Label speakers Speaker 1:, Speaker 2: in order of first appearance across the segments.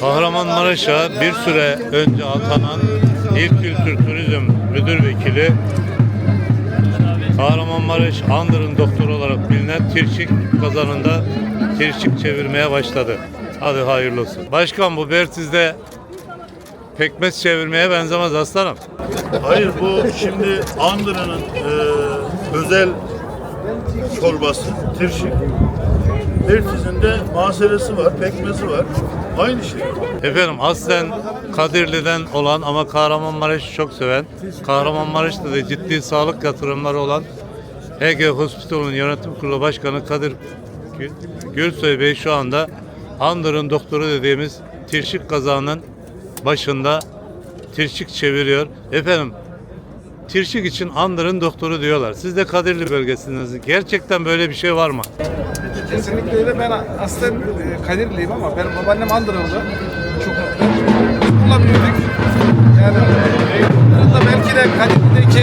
Speaker 1: Kahramanmaraş'a bir süre önce atanan İl Kültür Turizm Müdür Vekili Kahramanmaraş Andır'ın doktoru olarak bilinen Tirşik kazanında tirşik çevirmeye başladı. Hadi hayırlı olsun. Başkan bu Bertiz'de pekmez çevirmeye benzemez aslanım.
Speaker 2: Hayır bu şimdi Andıra'nın e, özel çorbası, tirşik. Herkesin de maseresi var, pekmezi var. Aynı şey.
Speaker 1: Efendim aslen Kadirli'den olan ama Kahramanmaraş'ı çok seven, Kahramanmaraş'ta da ciddi sağlık yatırımları olan Ege Hospital'ın yönetim kurulu başkanı Kadir Gül- Gülsoy Bey şu anda Andır'ın doktoru dediğimiz tirşik kazanın başında tirşik çeviriyor. Efendim tirşik için Andır'ın doktoru diyorlar. Siz de Kadirli bölgesindesiniz. Gerçekten böyle bir şey var mı?
Speaker 3: Kesinlikle öyle. Ben aslen e, Kadirliyim ama benim babaannem Andırıldı. Çok mutluyum. Büyüdük. Yani eğitimlerinde belki de Kadirli'deki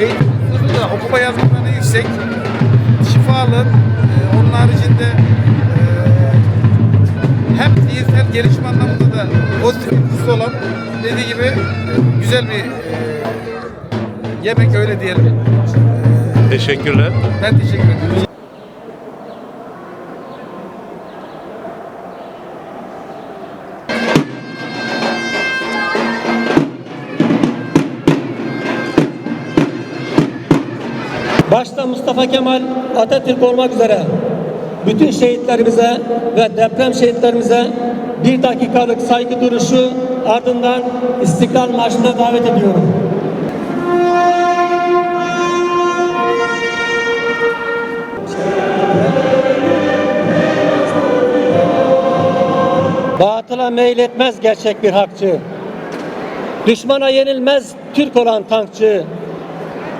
Speaker 3: eğitimlerinde okuma yazmaları yüksek. Şifalı. E, onun haricinde e, hem zihinsel gelişim anlamında da pozitif etkisi olan dediği gibi e, güzel bir e, yemek öyle diyelim.
Speaker 1: Teşekkürler.
Speaker 3: Ben teşekkür ederim.
Speaker 4: Başta Mustafa Kemal Atatürk olmak üzere bütün şehitlerimize ve deprem şehitlerimize bir dakikalık saygı duruşu ardından İstiklal Marşı'na davet ediyorum. Batıla meyletmez gerçek bir hakçı. Düşmana yenilmez Türk olan tankçı.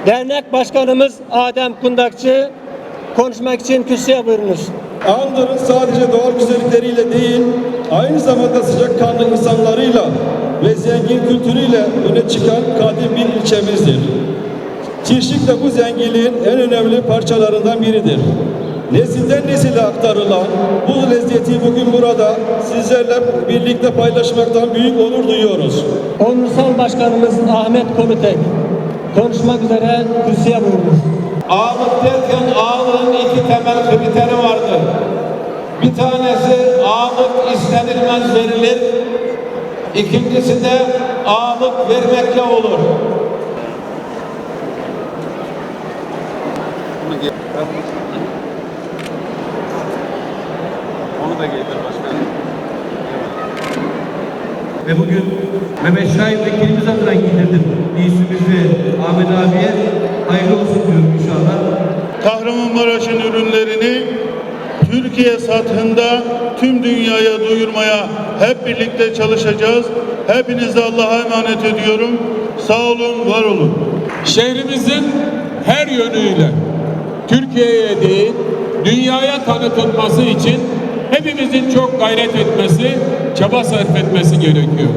Speaker 4: Dernek Başkanımız Adem Kundakçı konuşmak için kürsüye buyurunuz.
Speaker 5: Andır'ın sadece doğal güzellikleriyle değil, aynı zamanda sıcakkanlı insanlarıyla ve zengin kültürüyle öne çıkan kadim bir ilçemizdir. Tirşik de bu zenginliğin en önemli parçalarından biridir. Nesilden nesile aktarılan bu lezzeti bugün burada sizlerle birlikte paylaşmaktan büyük onur duyuyoruz.
Speaker 4: Onursal Başkanımız Ahmet Komutek konuşmak üzere kürsüye buyurunuz.
Speaker 6: Ağırlık derken ağırlığın iki temel kriteri vardır. Bir tanesi ağırlık istenilmez verilir. İkincisi de ağırlık vermekle olur.
Speaker 7: Ve bugün Mehmet Şahin vekilimiz adına giydirdim. Giysimizi Ahmet abiye hayırlı olsun diyorum inşallah.
Speaker 2: Kahramanmaraş'ın ürünlerini Türkiye sathında tüm dünyaya duyurmaya hep birlikte çalışacağız. Hepinizi Allah'a emanet ediyorum. Sağ olun, var olun.
Speaker 8: şehrimizin her yönüyle Türkiye'ye değil dünyaya tanıtılması için hepimizin çok gayret etmesi, çaba sarf etmesi gerekiyor.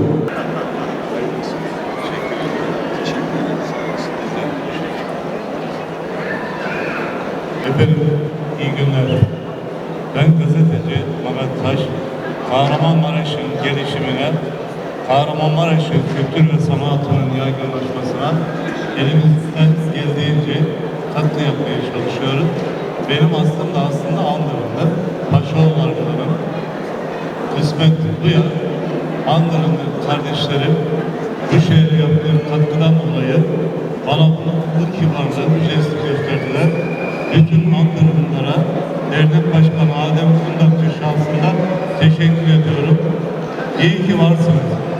Speaker 1: Efendim iyi günler. Ben gazeteci Mehmet Taş. Kahramanmaraş'ın gelişimine, Kahramanmaraş'ın kültür ve sanatının yaygınlaşmasına elimizden geldiğince katkı yapmaya çalışıyoruz. Benim aslında aslında Andırın'da ya. Andırın kardeşlerim bu şehre yaptığım katkıdan dolayı bana bu kibarlığı, jesti gösterdiler. Bütün Andırınlara Dernek Başkanı Adem Kundakçı şahsında teşekkür ediyorum. İyi ki varsınız.